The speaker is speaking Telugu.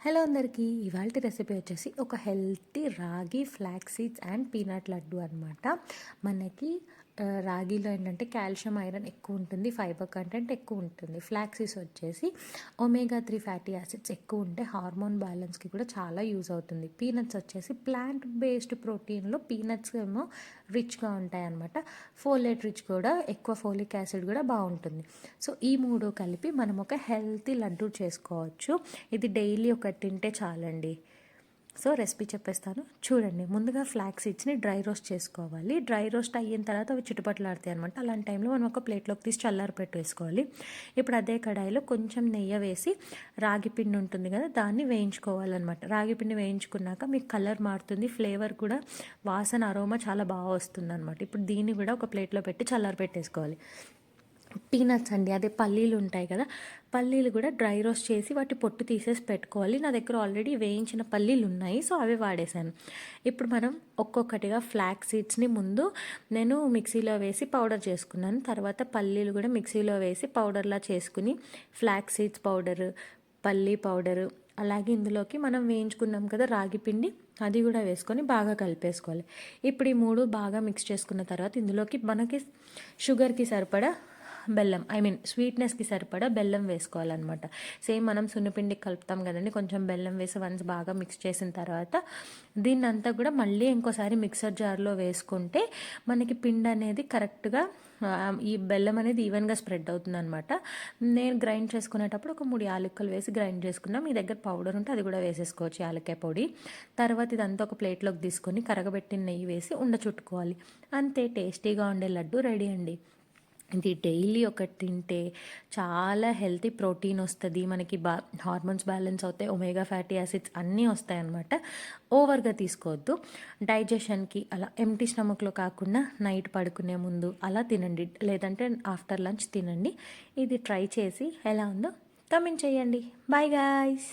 హలో అందరికీ ఇవాళ రెసిపీ వచ్చేసి ఒక healthy ragi flax seeds and peanut laddu అనమాట మనకి రాగిలో ఏంటంటే కాల్షియం ఐరన్ ఎక్కువ ఉంటుంది ఫైబర్ కంటెంట్ ఎక్కువ ఉంటుంది ఫ్లాక్సీస్ వచ్చేసి ఒమేగా త్రీ ఫ్యాటీ యాసిడ్స్ ఎక్కువ ఉంటే హార్మోన్ బ్యాలెన్స్కి కూడా చాలా యూజ్ అవుతుంది. పీనట్స్ వచ్చేసి ప్లాంట్ బేస్డ్ ప్రోటీన్లో పీనట్స్ ఏమో రిచ్గా ఉంటాయన్నమాట. ఫోలేట్ రిచ్ కూడా ఎక్కువ ఫోలిక్ యాసిడ్ కూడా బాగుంటుంది. సో ఈ మూడు కలిపి మనం ఒక హెల్తీ లడ్డు చేసుకోవచ్చు. ఇది డైలీ ఒకటి తింటే చాలండి. సో రెసిపీ చెప్పేస్తాను. చూడండి ముందుగా ఫ్లాక్ సీడ్స్ని డ్రై రోస్ట్ చేసుకోవాలి. డ్రై రోస్ట్ అయిన తర్వాత అవి చుట్టుపట్లాడతాయి అనమాట అలాంటి టైంలో మనం ఒక ప్లేట్లోకి తీసి చల్లారి పెట్టేసుకోవాలి. ఇప్పుడు అదే కడాయిలో కొంచెం నెయ్యి వేసి రాగి పిండి ఉంటుంది కదా దాన్ని వేయించుకోవాలన్నమాట. రాగి పిండి వేయించుకున్నాక మీకు కలర్ మారుతుంది ఫ్లేవర్ కూడా వాసన అరోమా చాలా బాగా వస్తుంది అనమాట ఇప్పుడు దీన్ని కూడా ఒక ప్లేట్లో పెట్టి చల్లారి పెట్టేసుకోవాలి. పీనట్స్ అండి అదే పల్లీలు ఉంటాయి కదా పల్లీలు కూడా డ్రై రోస్ట్ చేసి వాటి పొట్టు తీసేసి పెట్టుకోవాలి. నా దగ్గర ఆల్రెడీ వేయించిన పల్లీలు ఉన్నాయి సో అవి వాడేశాను. ఇప్పుడు మనం ఒక్కొక్కటిగా ఫ్లాక్ సీడ్స్ని ముందు నేను మిక్సీలో వేసి పౌడర్ చేసుకున్నాను. తర్వాత పల్లీలు కూడా మిక్సీలో వేసి పౌడర్లా చేసుకుని ఫ్లాక్ సీడ్స్ పౌడరు పల్లీ పౌడరు అలాగే ఇందులోకి మనం వేయించుకున్నాం కదా రాగి పిండి అది కూడా వేసుకొని బాగా కలిపేసుకోవాలి. ఇప్పుడు ఈ మూడు బాగా మిక్స్ చేసుకున్న తర్వాత ఇందులోకి మనకి షుగర్కి సరిపడా బెల్లం ఐ మీన్ స్వీట్నెస్కి సరిపడా బెల్లం వేసుకోవాలన్నమాట. సేమ్ మనం సున్నిపిండికి కలుపుతాం కదండి కొంచెం బెల్లం వేసి వన్స్ బాగా మిక్స్ చేసిన తర్వాత దీన్ని అంతా కూడా మళ్ళీ ఇంకోసారి మిక్సర్ జార్లో వేసుకుంటే మనకి పిండి అనేది కరెక్ట్గా ఈ బెల్లం అనేది ఈవెన్గా స్ప్రెడ్ అవుతుంది అనమాట నేను గ్రైండ్ చేసుకునేటప్పుడు ఒక మూడు యాలక్కలు వేసి గ్రైండ్ చేసుకున్నాం. మీ దగ్గర పౌడర్ ఉంటే అది కూడా వేసేసుకోవచ్చు యాలక్కాయ పొడి. తర్వాత ఇదంతా ఒక ప్లేట్లోకి తీసుకొని కరగబెట్టిన నెయ్యి వేసి ఉండ చుట్టుకోవాలి. అంతే టేస్టీగా ఉండే లడ్డు రెడీ అండి. ఇది డైలీ ఒకటి తింటే చాలా హెల్తీ ప్రోటీన్ వస్తుంది. మనకి బా హార్మోన్స్ బ్యాలెన్స్ అవుతాయి ఒమేగా ఫ్యాటీ యాసిడ్స్ అన్నీ వస్తాయి అన్నమాట ఓవర్గా తీసుకోవద్దు. డైజెషన్కి అలా ఎంటీ స్టమక్లో కాకుండా నైట్ పడుకునే ముందు అలా తినండి. లేదంటే ఆఫ్టర్ లంచ్ తినండి. ఇది ట్రై చేసి ఎలా ఉందో కమెంట్ చేయండి. Bye guys!